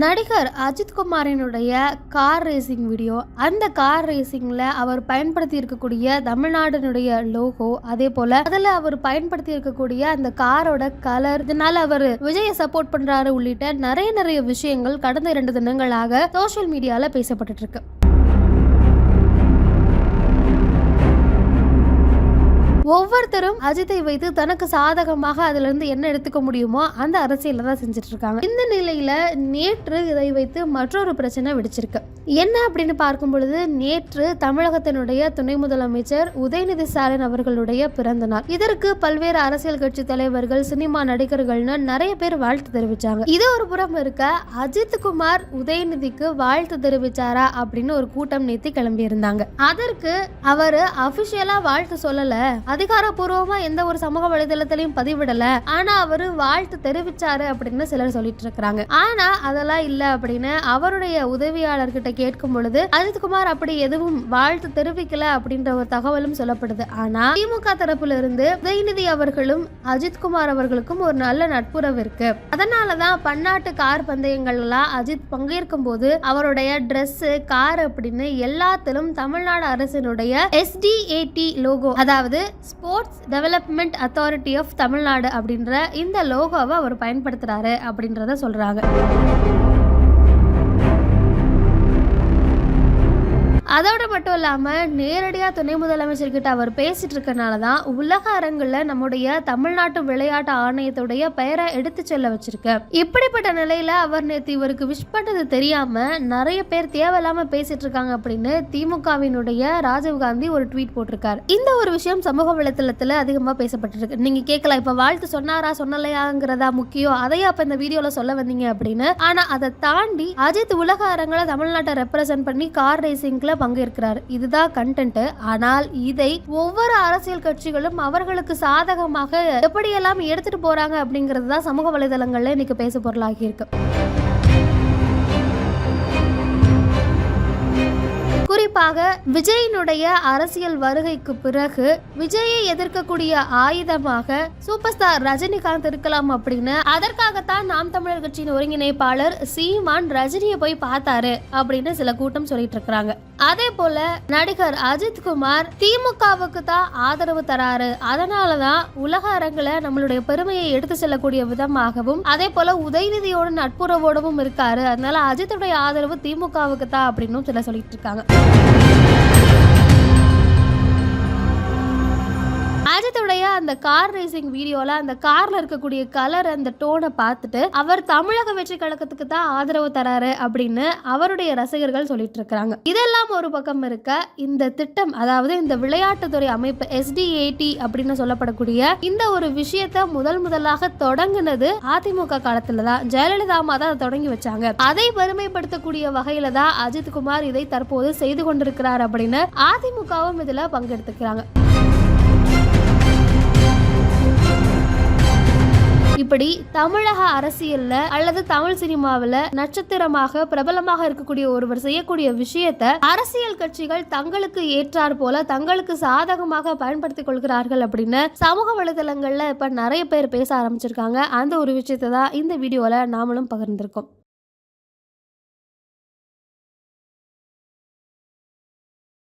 நடிகர் அஜித் குமாரினுடைய car racing video. அந்த கார் ரேசிங்ல அவர் பயன்படுத்தி இருக்கக்கூடிய தமிழ்நாடுனுடைய லோகோ அதே போல அதுல அவர் பயன்படுத்தி இருக்கக்கூடிய அந்த காரோட கலர் இதனால அவர் விஜயை சப்போர்ட் பண்றாரு உள்ளிட்ட நிறைய நிறைய விஷயங்கள் கடந்த இரண்டு தினங்களாக சோஷியல் மீடியால பேசப்பட்டு இருக்கு. ஒவ்வொருத்தரும் அஜித்தை வைத்து தனக்கு சாதகமாக அதுல இருந்து என்ன எடுத்துக்க முடியுமோ அந்த அரசியல தான் செஞ்சுட்டு இருக்காங்க. இந்த நிலையில நேற்று இதை வைத்து மற்றொரு பிரச்சனை வெடிச்சிருக்கு. என்ன அப்படின்னு பார்க்கும் பொழுது நேற்று தமிழகத்தினுடைய துணை முதலமைச்சர் உதயநிதி ஸ்டாலின் அவர்களுடைய பிறந்த நாள் இதற்கு பல்வேறு அரசியல் கட்சி தலைவர்கள் சினிமா நடிகர்கள்னு நிறைய பேர் வாழ்த்து தெரிவிச்சாங்க. இது ஒரு புறம் இருக்க அஜித் குமார் உதயநிதிக்கு வாழ்த்து தெரிவிச்சாரா அப்படின்னு ஒரு கூட்டம் நேத்தி கிளம்பி இருந்தாங்க அதற்கு அவர் அபிஷியலா வாழ்த்து சொல்லல. அதிகாரப்பூர்வமா எந்த ஒரு சமூக வலைதளத்திலையும் பதிவிடல. ஆனா அவரு வாழ்த்து தெரிவிச்சாரு அப்படின்னு சிலர் சொல்லிட்டு இருக்கிறாங்க. ஆனா அதெல்லாம் இல்ல அப்படின்னு அவருடைய உதவியாளர்கிட்ட கேட்கும் பொழுது அஜித்குமார் அப்படி எதுவும் வாழ்த்து தெரிவிக்கல அப்படின்ற ஒரு தகவலும் சொல்லப்படுது. ஆனா திமுக தரப்புல இருந்து உதயநிதி அவர்களும் அஜித்குமார் அவர்களுக்கும் ஒரு நல்ல நட்புறவு இருக்கு. அதனாலதான் பன்னாட்டு கார் பந்தயங்கள் எல்லாம் அஜித் பங்கேற்கும் போது அவருடைய Dress கார் அப்படின்னு எல்லாத்திலும் தமிழ்நாடு அரசினுடைய எஸ்டிஏடி லோகோ அதாவது sports development authority of Tamil Nadu அப்படின்ற இந்த லோகோவை அவர் பயன்படுத்துறாரு அப்படின்றத சொல்றாங்க. அதோட மட்டும் இல்லாமல் நேரடியாக துணை முதலமைச்சர்கிட்ட அவர் பேசிட்டு இருக்கனால தான் உலக அரங்கில் நம்முடைய தமிழ்நாட்டு விளையாட்டு ஆணையத்துடைய பெயரை எடுத்து செல்ல வச்சிருக்கு. இப்படிப்பட்ட நிலையில் அவர் நேற்று இவருக்கு விஷ் பண்ணது தெரியாம நிறைய பேர் தேவையில்லாம பேசிட்டு இருக்காங்க அப்படின்னு திமுகவினுடைய ராஜீவ்காந்தி ஒரு ட்வீட் போட்டிருக்காரு. இந்த ஒரு விஷயம் சமூக வலைத்தளத்தில் அதிகமாக பேசப்பட்டிருக்கு. நீங்க கேட்கலாம் இப்போ வாழ்த்து சொன்னாரா சொன்னலையாங்கிறதா முக்கியம். அதையும் அப்போ இந்த வீடியோவில் சொல்ல வந்தீங்க அப்படின்னு. ஆனால் அதை தாண்டி அஜித் உலக அரங்கில் தமிழ்நாட்டை ரெப்ரசென்ட் பண்ணி கார் ரேசிங்கில் பங்கு இருக்கிறார் இதுதான் கண்டென்ட் ஆனால் இதை ஒவ்வொரு அரசியல் கட்சிகளும் அவர்களுக்கு சாதகமாக எப்படியெல்லாம் எடுத்துட்டு போறாங்க அப்படிங்கிறது தான் சமூக வலைதளங்கள்ல இன்னைக்கு பேச பொருளாகி இருக்கு. குறிப்பாக விஜயினுடைய அரசியல் வருகைக்கு பிறகு விஜயை எதிர்க்கக்கூடிய ஆயுதமாக சூப்பர் ஸ்டார் ரஜினிகாந்த் இருக்கலாம் அப்படின்னு அதற்காகத்தான் நாம் தமிழர் கட்சியின் ஒருங்கிணைப்பாளர் சீமான் ரஜினியை போய் பார்த்தாரு அப்படின்னு சில கூட்டம் சொல்லிட்டு இருக்கிறாங்க. அதே போல நடிகர் அஜித் குமார் திமுகவுக்கு தான் ஆதரவு தராரு. அதனாலதான் உலக அரங்குல நம்மளுடைய பெருமையை எடுத்து செல்லக்கூடிய விதமாகவும் அதே போல உதயநிதியோட நட்புறவோடவும் இருக்காரு. அதனால அஜித்துடைய ஆதரவு திமுகவுக்கு தான் அப்படின்னும் சில சொல்லிட்டு இருக்காங்க. அஜித்துடைய அந்த கார் ரேசிங் வீடியோல அந்த கார்ல இருக்கக்கூடிய கலர் அந்த டோனை பார்த்துட்டு அவர் தமிழக வெற்றி கழகத்துக்கு தான் ஆதரவு தராரு அப்படின்னு அவருடைய ரசிகர்கள் சொல்லிட்டு இருக்கிறாங்க. இதெல்லாம் ஒரு பக்கம் இருக்க இந்த திட்டம் அதாவது இந்த விளையாட்டுத்துறை அமைப்பு எஸ்டிஏடி அப்படின்னு சொல்லப்படக்கூடிய இந்த ஒரு விஷயத்த முதல் முதலாக தொடங்கினது அதிமுக காலத்துல தான். ஜெயலலிதா அம்மா தான் அதை தொடங்கி வச்சாங்க. அதை பெருமைப்படுத்தக்கூடிய வகையில தான் அஜித் குமார் இதை தற்போது செய்து கொண்டிருக்கிறார் அப்படின்னு அதிமுகவும் இதுல பங்கெடுத்துக்கிறாங்க. இப்படி தமிழக அரசியல்ல அல்லது தமிழ் சினிமாவில் நட்சத்திரமாக பிரபலமாக இருக்கக்கூடிய ஒருவர் செய்யக்கூடிய விஷயத்த அரசியல் கட்சிகள் தங்களுக்கு ஏற்றார் போல தங்களுக்கு சாதகமாக பயன்படுத்திக் கொள்கிறார்கள் அப்படின்னு சமூக வலைதளங்கள்ல இப்ப நிறைய பேர் பேச ஆரம்பிச்சிருக்காங்க. அந்த ஒரு விஷயத்தை தான் இந்த வீடியோல நாமளும் பகிர்ந்திருக்கோம்.